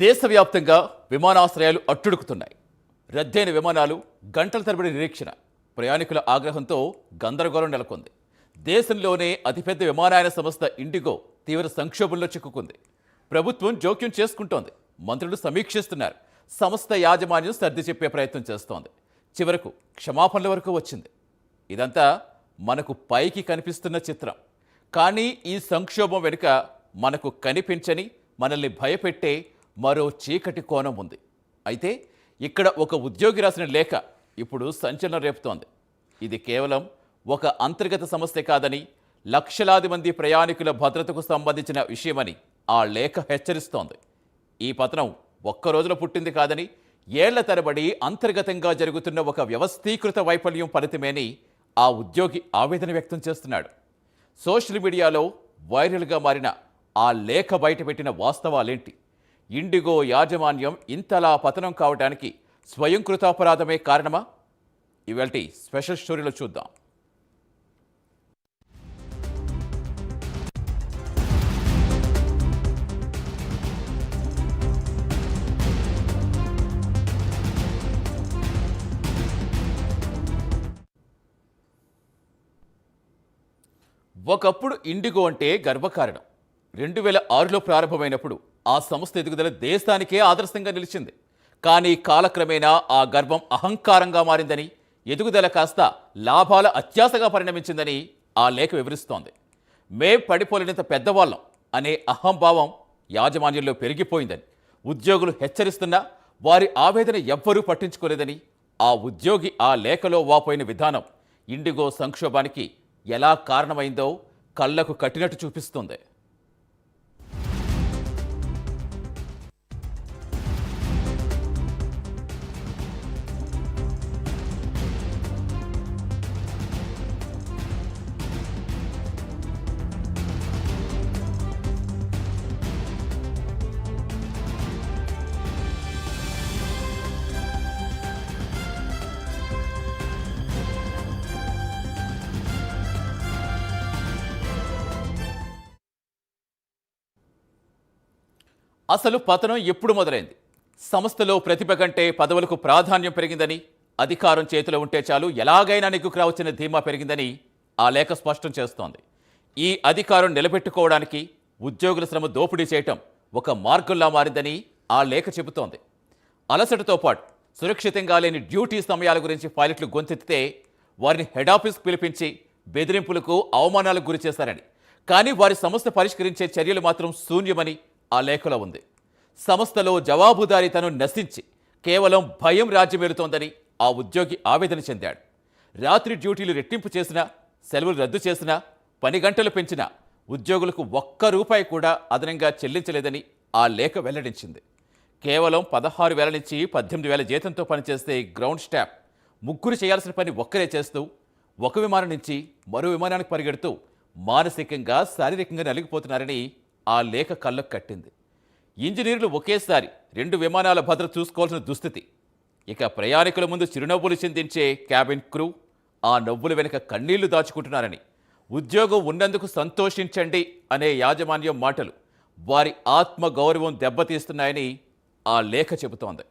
దేశవ్యాప్తంగా విమానాశ్రయాలు అట్టుడుకుతున్నాయి. రద్దయిన విమానాలు గంటల తరబడి నిరీక్షణ ప్రయాణికుల ఆగ్రహంతో గందరగోళం నెలకొంది. దేశంలోనే అతిపెద్ద విమానయాన సంస్థ ఇండిగో తీవ్ర సంక్షోభంలో చిక్కుకుంది. ప్రభుత్వం జోక్యం చేసుకుంటోంది. మంత్రులు సమీక్షిస్తున్నారు. సంస్థ యాజమాన్యం సర్ది చెప్పే ప్రయత్నం చేస్తోంది. చివరకు క్షమాపణల వరకు వచ్చింది. ఇదంతా మనకు పైకి కనిపిస్తున్న చిత్రం. కానీ ఈ సంక్షోభం వెనుక మనకు కనిపించని మనల్ని భయపెట్టే మరో చీకటి కోణం ఉంది. అయితే ఇక్కడ ఒక ఉద్యోగి రాసిన లేఖ ఇప్పుడు సంచలనం రేపుతోంది. ఇది కేవలం ఒక అంతర్గత సమస్య కాదని లక్షలాది మంది ప్రయాణికుల భద్రతకు సంబంధించిన విషయమని ఆ లేఖ హెచ్చరిస్తోంది. ఈ పతనం ఒక్క రోజులో పుట్టింది కాదని ఏళ్ళ తరబడి అంతర్గతంగా జరుగుతున్న ఒక వ్యవస్థీకృత వైఫల్యం ఫలితమేని ఆ ఉద్యోగి ఆవేదన వ్యక్తం చేస్తున్నాడు. సోషల్ మీడియాలో వైరల్గా మారిన ఆ లేఖ బయటపెట్టిన వాస్తవాలేంటి? ఇండిగో యాజమాన్యం ఇంతలా పతనం కావడానికి స్వయం కృతాపరాధమే కారణమా? ఇవాళ స్పెషల్ స్టోరీలో చూద్దాం. ఒకప్పుడు ఇండిగో అంటే గర్వకారణం. రెండు వేల ఆరులో ప్రారంభమైనప్పుడు ఆ సంస్థ ఎదుగుదల దేశానికే ఆదర్శంగా నిలిచింది. కానీ కాలక్రమేణా ఆ గర్వం అహంకారంగా మారిందని ఎదుగుదల కాస్త లాభాల అత్యాశగా పరిణమించిందని ఆ లేఖ వివరిస్తోంది. మేం పడిపోలేనంత పెద్దవాళ్ళం అనే అహంభావం యాజమాన్యంలో పెరిగిపోయిందని ఉద్యోగులు హెచ్చరిస్తున్నా వారి ఆవేదన ఎవ్వరూ పట్టించుకోలేదని ఆ ఉద్యోగి ఆ లేఖలో వాపోయిన విధానం ఇండిగో సంక్షోభానికి ఎలా కారణమైందో కళ్ళకు కట్టినట్టు చూపిస్తుంది. అసలు పతనం ఎప్పుడు మొదలైంది? సంస్థలో ప్రతిభ కంటే పదవులకు ప్రాధాన్యం పెరిగిందని అధికారం చేతిలో ఉంటే చాలు ఎలాగైనా నెగ్గుకురావచ్చిన ధీమా పెరిగిందని ఆ లేఖ స్పష్టం చేస్తోంది. ఈ అధికారం నిలబెట్టుకోవడానికి ఉద్యోగుల శ్రమ దోపిడీ చేయటం ఒక మార్గంలా మారిందని ఆ లేఖ చెబుతోంది. అలసటతో పాటు సురక్షితంగా లేని డ్యూటీ సమయాల గురించి పైలట్లు గొంతెత్తితే వారిని హెడ్ ఆఫీస్కు పిలిపించి బెదిరింపులకు అవమానాలకు గురి చేశారని కానీ వారి సంస్థ పరిష్కరించే చర్యలు మాత్రం శూన్యమని ఆ లేఖలో ఉంది. సంస్థలో జవాబుదారీతనం నశించి కేవలం భయం రాజ్యమేలుతోందని ఆ ఉద్యోగి ఆవేదన చెందాడు. రాత్రి డ్యూటీలు రెట్టింపు చేసినా సెలవులు రద్దు చేసినా పని గంటలు పెంచినా ఉద్యోగులకు ఒక్క రూపాయి కూడా అదనంగా చెల్లించలేదని ఆ లేఖ వెల్లడించింది. కేవలం పదహారు వేల నుంచి పద్దెనిమిది వేల జీతంతో పనిచేస్తే గ్రౌండ్ స్టాఫ్ ముగ్గురు చేయాల్సిన పని ఒక్కరే చేస్తూ ఒక విమానం నుంచి మరో విమానానికి పరిగెడుతూ మానసికంగా శారీరకంగా నలిగిపోతున్నారని ఆ లేఖ కళ్ళకు కట్టింది. ఇంజనీర్లు ఒకేసారి రెండు విమానాల భద్రత చూసుకోవాల్సిన దుస్థితి. ఇక ప్రయాణికుల ముందు చిరునవ్వులు చిందించే క్యాబిన్ క్రూ ఆ నవ్వుల వెనుక కన్నీళ్ళు దాచుకుంటున్నారని ఉద్యోగం ఉన్నందుకు సంతోషించండి అనే యాజమాన్యం మాటలు వారి ఆత్మ గౌరవం దెబ్బతీస్తున్నాయని ఆ లేఖ చెబుతోంది.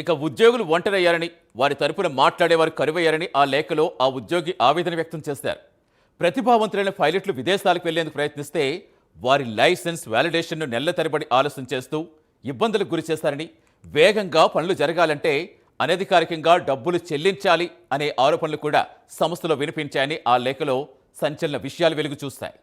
ఇక ఉద్యోగులు ఒంటరయ్యారని వారి తరపున మాట్లాడేవారు కరువయ్యారని ఆ లేఖలో ఆ ఉద్యోగి ఆవేదన వ్యక్తం చేశారు. ప్రతిభావంతులైన పైలట్లు విదేశాలకు వెళ్ళేందుకు ప్రయత్నిస్తే వారి లైసెన్స్ వ్యాలిడేషన్ను నెల తరబడి ఆలస్యం చేస్తూ ఇబ్బందులకు గురి చేశారని వేగంగా పనులు జరగాలంటే అనధికారికంగా డబ్బులు చెల్లించాలి అనే ఆరోపణలు కూడా సంస్థలో వినిపించాయని ఆ లేఖలో సంచలన విషయాలు వెలుగు చూస్తాయి.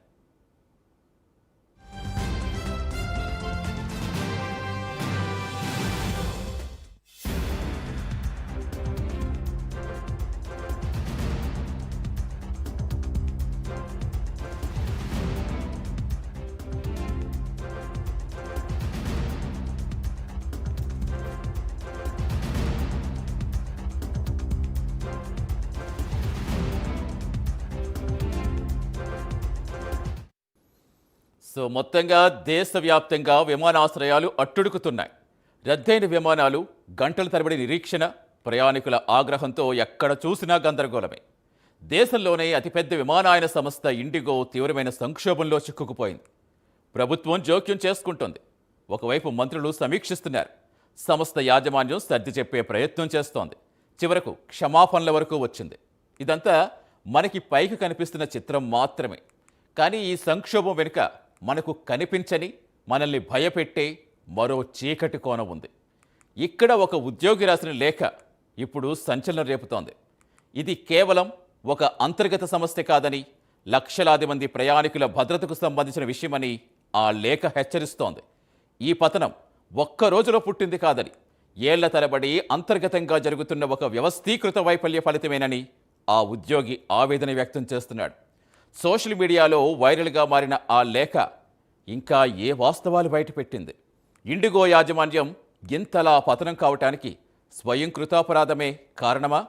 సో మొత్తంగా దేశవ్యాప్తంగా విమానాశ్రయాలు అట్టుడుకుతున్నాయి. రద్దయిన విమానాలు గంటల తరబడి నిరీక్షణ ప్రయాణికుల ఆగ్రహంతో ఎక్కడ చూసినా గందరగోళమే. దేశంలోనే అతిపెద్ద విమానయాన సంస్థ ఇండిగో తీవ్రమైన సంక్షోభంలో చిక్కుకుపోయింది. ప్రభుత్వం జోక్యం చేసుకుంటోంది. ఒకవైపు మంత్రులు సమీక్షిస్తున్నారు. సంస్థ యాజమాన్యం సర్ది చెప్పే ప్రయత్నం చేస్తోంది. చివరకు క్షమాపణల వరకు వచ్చింది. ఇదంతా మనకి పైకి కనిపిస్తున్న చిత్రం మాత్రమే. కానీ ఈ సంక్షోభం వెనుక మనకు కనిపించని మనల్ని భయపెట్టే మరో చీకటి కోణం ఉంది. ఇక్కడ ఒక ఉద్యోగి రాసిన లేఖ ఇప్పుడు సంచలనం రేపుతోంది. ఇది కేవలం ఒక అంతర్గత సమస్య కాదని లక్షలాది మంది ప్రయాణికుల భద్రతకు సంబంధించిన విషయమని ఆ లేఖ హెచ్చరిస్తోంది. ఈ పతనం ఒక్క రోజులో పుట్టింది కాదని ఏళ్ళ తరబడి అంతర్గతంగా జరుగుతున్న ఒక వ్యవస్థీకృత వైఫల్య ఫలితమేనని ఆ ఉద్యోగి ఆవేదన వ్యక్తం చేస్తున్నాడు. సోషల్ మీడియాలో వైరల్గా మారిన ఆ లేఖ ఇంకా ఏ వాస్తవాలు బయటపెట్టింది? ఇండిగో యాజమాన్యం ఇంతలా పతనం కావటానికి స్వయం కృతాపరాధమే కారణమా?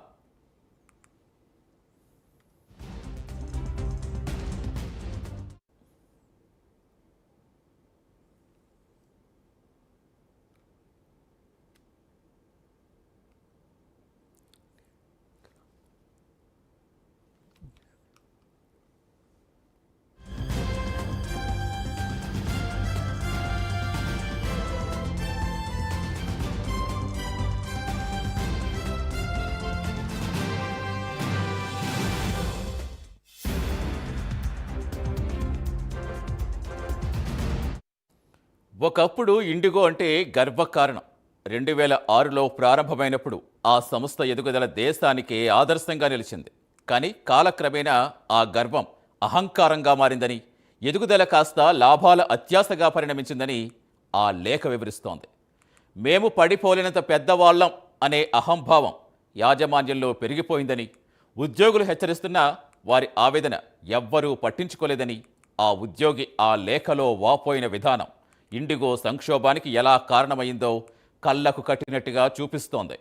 ఒకప్పుడు ఇండిగో అంటే గర్వకారణం. రెండు వేల ఆరులో ప్రారంభమైనప్పుడు ఆ సంస్థ ఎదుగుదల దేశానికి ఆదర్శంగా నిలిచింది. కానీ కాలక్రమేణా ఆ గర్వం అహంకారంగా మారిందని ఎదుగుదల కాస్త లాభాల అత్యాశగా పరిణమించిందని ఆ లేఖ వివరిస్తోంది. మేము పడిపోలేనంత పెద్దవాళ్ళం అనే అహంభావం యాజమాన్యంలో పెరిగిపోయిందని ఉద్యోగులు హెచ్చరిస్తున్నా వారి ఆవేదన ఎవ్వరూ పట్టించుకోలేదని ఆ ఉద్యోగి ఆ లేఖలో వాపోయిన విధానం. ఇండిగో సంక్షోభానికి ఎలా కారణమైందో కళ్ళకు కట్టినట్టుగా చూపిస్తోంది.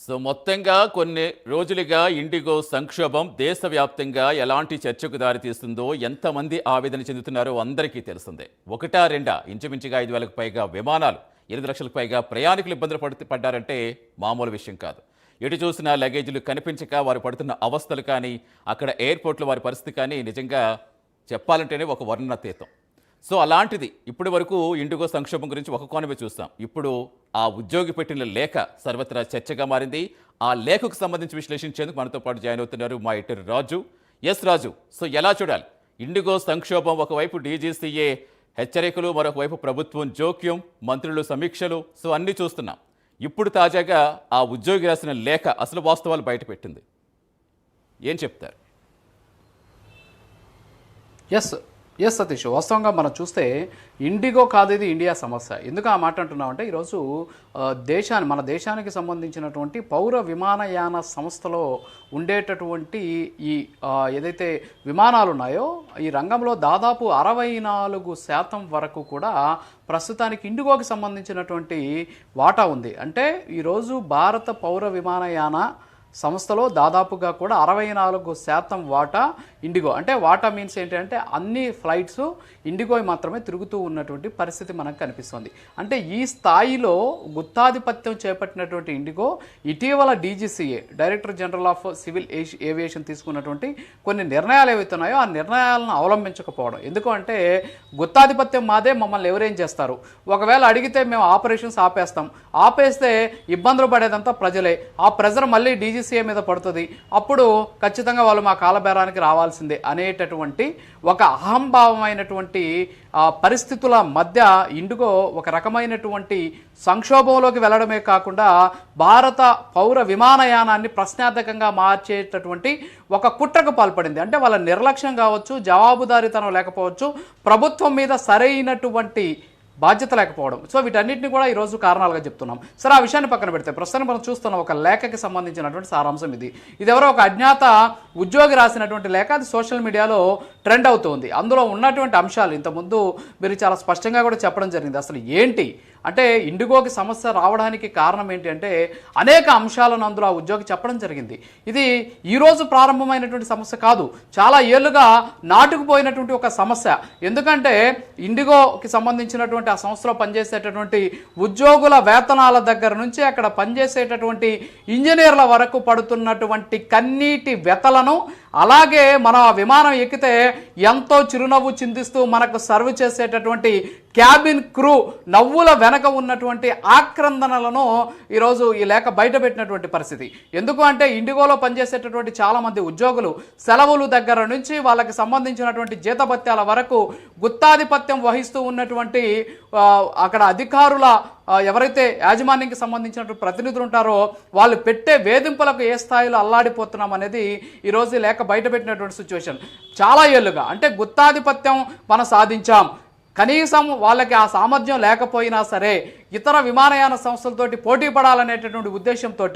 సో మొత్తంగా కొన్ని రోజులుగా ఇండిగో సంక్షోభం దేశవ్యాప్తంగా ఎలాంటి చర్చకు దారితీస్తుందో ఎంతమంది ఆవేదన చెందుతున్నారో అందరికీ తెలిసిందే ఒకటా రెండా ఇంచుమించుగా ఐదు వేలకు పైగా విమానాలు ఎనిమిది లక్షలకు పైగా ప్రయాణికులు ఇబ్బందులు పడి పడ్డారంటే మామూలు విషయం కాదు. ఎటు చూసినా లగేజీలు కనిపించక వారు పడుతున్న అవస్థలు కానీ అక్కడ ఎయిర్పోర్ట్లో వారి పరిస్థితి కానీ నిజంగా చెప్పాలంటేనే ఒక వర్ణనాతీతం. సో అలాంటిది ఇప్పటి వరకు ఇండిగో సంక్షోభం గురించి ఒక కోణమే చూస్తాం. ఇప్పుడు ఆ ఉద్యోగి పెట్టిన లేఖ సర్వత్రా చర్చగా మారింది. ఆ లేఖకు సంబంధించి విశ్లేషించేందుకు మనతో పాటు జాయిన్ అవుతున్నారు మా ఇటర్ రాజు. ఎస్ రాజు సో ఎలా చూడాలి? ఇండిగో సంక్షోభం ఒకవైపు డీజీసీఏ హెచ్చరికలు మరొకవైపు ప్రభుత్వం జోక్యం మంత్రులు సమీక్షలు సో అన్నీ చూస్తున్నాం. ఇప్పుడు తాజాగా ఆ ఉద్యోగి రాసిన లేఖ అసలు వాస్తవాలు బయటపెట్టింది ఏం చెప్తారు? ఎస్ ఎస్ సతీష్ వాస్తవంగా మనం చూస్తే ఇండిగో కాదు ఇది ఇండియా సమస్య. ఎందుకు ఆ మాట అంటున్నామంటే ఈరోజు దేశాన్ని మన దేశానికి సంబంధించినటువంటి పౌర విమానయాన సంస్థలో ఉండేటటువంటి ఈ ఏదైతే విమానాలు ఉన్నాయో ఈ రంగంలో దాదాపు అరవై నాలుగు శాతం వరకు కూడా ప్రస్తుతానికి ఇండిగోకి సంబంధించినటువంటి వాటా ఉంది. అంటే ఈరోజు భారత పౌర విమానయాన సంస్థలో దాదాపుగా కూడా అరవై నాలుగు శాతం వాటా ఇండిగో. అంటే వాటా మీన్స్ ఏంటంటే అన్ని ఫ్లైట్స్ ఇండిగో మాత్రమే తిరుగుతూ ఉన్నటువంటి పరిస్థితి మనకు కనిపిస్తుంది. అంటే ఈ స్థాయిలో గుత్తాధిపత్యం చేపట్టినటువంటి ఇండిగో ఇటీవల DGCA director general of civil aviation తీసుకున్నటువంటి కొన్ని నిర్ణయాలు ఏవైతున్నాయో ఆ నిర్ణయాలను అవలంబించకపోవడం. ఎందుకు అంటే గుత్తాధిపత్యం మాదే మమ్మల్ని ఎవరేం చేస్తారు? ఒకవేళ అడిగితే మేము ఆపరేషన్స్ ఆపేస్తాం. ఆపేస్తే ఇబ్బందులు పడేదంతా ప్రజలే. ఆ ప్రజలు మళ్ళీ డీజీ డీజీసీఏ మీద పడుతుంది. అప్పుడు ఖచ్చితంగా వాళ్ళు మా కాలబేరానికి రావాల్సిందే అనేటటువంటి ఒక అహంభావమైనటువంటి పరిస్థితుల మధ్య ఇండిగో ఒక రకమైనటువంటి సంక్షోభంలోకి వెళ్ళడమే కాకుండా భారత పౌర విమానయానాన్ని ప్రశ్నార్థకంగా మార్చేటటువంటి ఒక కుట్రకు పాల్పడింది. అంటే వాళ్ళ నిర్లక్ష్యం కావచ్చు జవాబుదారీతనం లేకపోవచ్చు ప్రభుత్వం మీద సరైనటువంటి బాధ్యత లేకపోవడం. సో వీటన్నిటిని కూడా ఈరోజు కారణాలుగా చెప్తున్నాం. సరే ఆ విషయాన్ని పక్కన పెడితే ప్రస్తుతం మనం చూస్తున్న ఒక లేఖకి సంబంధించినటువంటి సారాంశం ఇది. ఇది ఎవరో ఒక అజ్ఞాత ఉద్యోగి రాసినటువంటి లేఖ. అది సోషల్ మీడియాలో ట్రెండ్ అవుతుంది. అందులో ఉన్నటువంటి అంశాలు ఇంతకుముందు మీరు చాలా స్పష్టంగా కూడా చెప్పడం జరిగింది. అసలు ఏంటి? అంటే ఇండిగోకి సమస్య రావడానికి కారణం ఏంటంటే అనేక అంశాలను అందులో ఆ ఉద్యోగి చెప్పడం జరిగింది. ఇది ఈరోజు ప్రారంభమైనటువంటి సమస్య కాదు. చాలా ఏళ్ళుగా నాటుకుపోయినటువంటి ఒక సమస్య. ఎందుకంటే ఇండిగోకి సంబంధించినటువంటి ఆ సంస్థలో పనిచేసేటటువంటి ఉద్యోగుల వేతనాల దగ్గర నుంచి అక్కడ పనిచేసేటటువంటి ఇంజనీర్ల వరకు పడుతున్నటువంటి కన్నీటి వెతలను అలాగే మనం ఆ విమానం ఎక్కితే ఎంతో చిరునవ్వు చిందిస్తూ మనకు సర్వ్ చేసేటటువంటి క్యాబిన్ క్రూ నవ్వుల వెనక ఉన్నటువంటి ఆక్రందనలను ఈరోజు ఈ లేఖ బయటపెట్టినటువంటి పరిస్థితి. ఎందుకు అంటే ఇండిగోలో పనిచేసేటటువంటి చాలా మంది ఉద్యోగులు సెలవులు దగ్గర నుంచి వాళ్ళకి సంబంధించినటువంటి జీతభత్యాల వరకు గుత్తాధిపత్యం వహిస్తూ ఉన్నటువంటి అక్కడ అధికారుల ఎవరైతే యాజమాన్యంకి సంబంధించినటువంటి ప్రతినిధులు ఉంటారో వాళ్ళు పెట్టే వేధింపులకు ఏ స్థాయిలో అల్లాడిపోతున్నాం అనేది ఈరోజు లేక బయటపెట్టినటువంటి సిచ్యువేషన్. చాలా ఏళ్ళుగా అంటే గుత్తాధిపత్యం మనం సాధించాం. కనీసం వాళ్ళకి ఆ సామర్థ్యం లేకపోయినా సరే ఇతర విమానయాన సంస్థలతోటి పోటీ పడాలనేటటువంటి ఉద్దేశంతో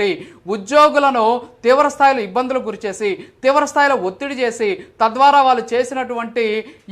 ఉద్యోగులను తీవ్ర స్థాయిలో ఇబ్బందులకు గురిచేసి తీవ్ర స్థాయిలో ఒత్తిడి చేసి తద్వారా వాళ్ళు చేసినటువంటి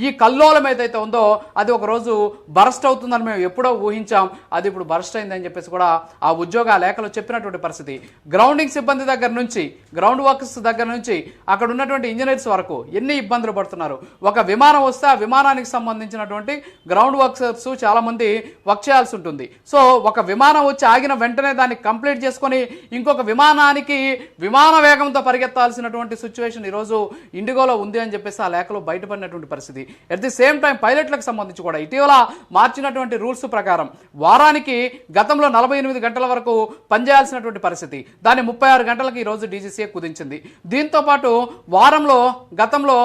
ఈ కల్లోలం ఏదైతే ఉందో అది ఒక రోజు బరస్ట్ అవుతుందని మేము ఎప్పుడో ఊహించాం. అది ఇప్పుడు బరస్ట్ అయిందని చెప్పేసి కూడా ఆ ఉద్యోగ లేఖలో చెప్పినటువంటి పరిస్థితి. గ్రౌండింగ్ సిబ్బంది దగ్గర నుంచి గ్రౌండ్ వర్కర్స్ దగ్గర నుంచి అక్కడ ఉన్నటువంటి ఇంజనీర్స్ వరకు ఎన్ని ఇబ్బందులు పడుతున్నారు? ఒక విమానం వస్తే ఆ విమానానికి సంబంధించినటువంటి గ్రౌండ్ వర్కర్స్ చాలా మంది వర్క్ చేయాల్సి ఉంటుంది. సో ఒక విమానం వచ్చి ఆగిన వెంటనే దాన్ని కంప్లీట్ చేసుకొని ఇంకొక విమానానికి విమాన వేగంతో పరిగెత్తాల్సినటువంటి సిచ్యువేషన్ ఈరోజు ఇండిగోలో ఉంది అని చెప్పేసి ఆ లేఖలో బయటపడినటువంటి పరిస్థితి. అట్ ది సేమ్ టైం పైలట్లకు సంబంధించి కూడా ఇటీవల మార్చినటువంటి రూల్స్ ప్రకారం వారానికి గతంలో నలభై ఎనిమిది గంటల వరకు పనిచేయాల్సినటువంటి పరిస్థితి. దాన్ని ముప్పై ఆరు గంటలకు ఈరోజు డీజీసీఏ కుదించింది. దీంతో పాటు వారంలో గతంలో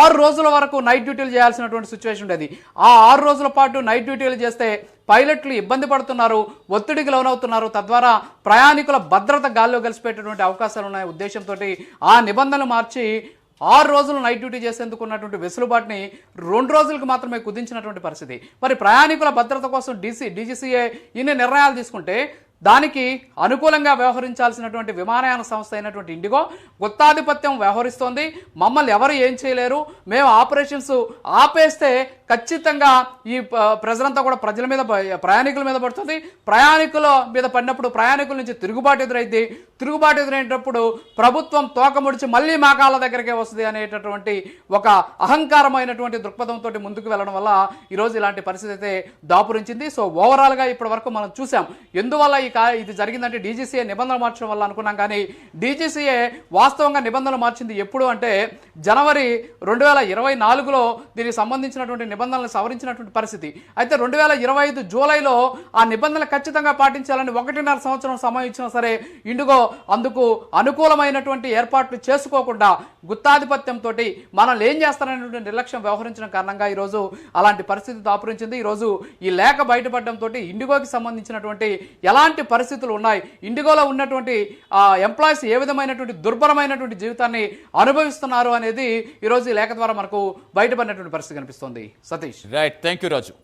ఆరు రోజుల వరకు నైట్ డ్యూటీలు చేయాల్సినటువంటి సిచ్యువేషన్ ఉండేది. ఆ ఆరు రోజుల పాటు నైట్ డ్యూటీలు చేస్తే పైలట్లు ఇబ్బంది పడుతున్నారు ఒత్తిడికి లోనవుతున్నారు. తద్వారా ప్రయాణికుల భద్రత గాల్లో కలిసిపెట్టేటువంటి అవకాశాలు ఉన్నాయి. ఉద్దేశంతో ఆ నిబంధనలు మార్చి ఆరు రోజులు నైట్ డ్యూటీ చేసేందుకు ఉన్నటువంటి వెసులుబాటుని రెండు రోజులకు మాత్రమే కుదించినటువంటి పరిస్థితి. మరి ప్రయాణికుల భద్రత కోసం డీసీ డీజీసీఏ ఇన్ని నిర్ణయాలు తీసుకుంటే దానికి అనుకూలంగా వ్యవహరించాల్సినటువంటి విమానయాన సంస్థ అయినటువంటి ఇండిగో గుత్తాధిపత్యం వ్యవహరిస్తోంది. మమ్మల్ని ఎవరు ఏం చేయలేరు. మేము ఆపరేషన్స్ ఆపేస్తే ఖచ్చితంగా ఈ ప్రజలంతా కూడా ప్రజల మీద ప్రయాణికుల మీద పడుతుంది. ప్రయాణికుల మీద పడినప్పుడు ప్రయాణికుల నుంచి తిరుగుబాటు ఎదురైంది తిరుగుబాటు ఎదురైనప్పుడు ప్రభుత్వం తోక ముడిచి మళ్ళీ మా కాళ్ళ దగ్గరికే వస్తుంది అనేటటువంటి ఒక అహంకారమైనటువంటి దృక్పథంతో ముందుకు వెళ్ళడం వల్ల ఈరోజు ఇలాంటి పరిస్థితి అయితే దాపురించింది. సో ఓవరాల్గా ఇప్పటి వరకు మనం చూసాం. ఎందువల్ల ఈ కా ఇది జరిగిందంటే డీజీసీఏ నిబంధనలు మార్చడం వల్ల అనుకున్నాం కానీ డీజీసీఏ వాస్తవంగా నిబంధనలు మార్చింది ఎప్పుడు అంటే జనవరి రెండు వేల ఇరవై నాలుగులో దీనికి సంబంధించినటువంటి నిబంధనలు సవరించినటువంటి పరిస్థితి. అయితే రెండు వేల ఇరవై ఐదు జూలైలో ఆ నిబంధనలు ఖచ్చితంగా పాటించాలని ఒకటిన్నర సంవత్సరం సమయం ఇచ్చినా సరే ఇండిగో అందుకు అనుకూలమైనటువంటి ఏర్పాట్లు చేసుకోకుండా గుత్తాధిపత్యంతో మనల్ని ఏం చేస్తారనేటువంటి నిర్లక్ష్యం వ్యవహరించడం కారణంగా ఈరోజు అలాంటి పరిస్థితి దాపురించింది. ఈరోజు ఈ లేఖ బయటపడడంతో ఇండిగోకి సంబంధించినటువంటి ఎలాంటి పరిస్థితులు ఉన్నాయి? ఇండిగోలో ఉన్నటువంటి ఎంప్లాయీస్ ఏ విధమైనటువంటి దుర్భరమైనటువంటి జీవితాన్ని అనుభవిస్తున్నారు అనేది ఈరోజు ఈ లేఖ ద్వారా మనకు బయటపడినటువంటి పరిస్థితి కనిపిస్తుంది. Satish. Right thank you Raju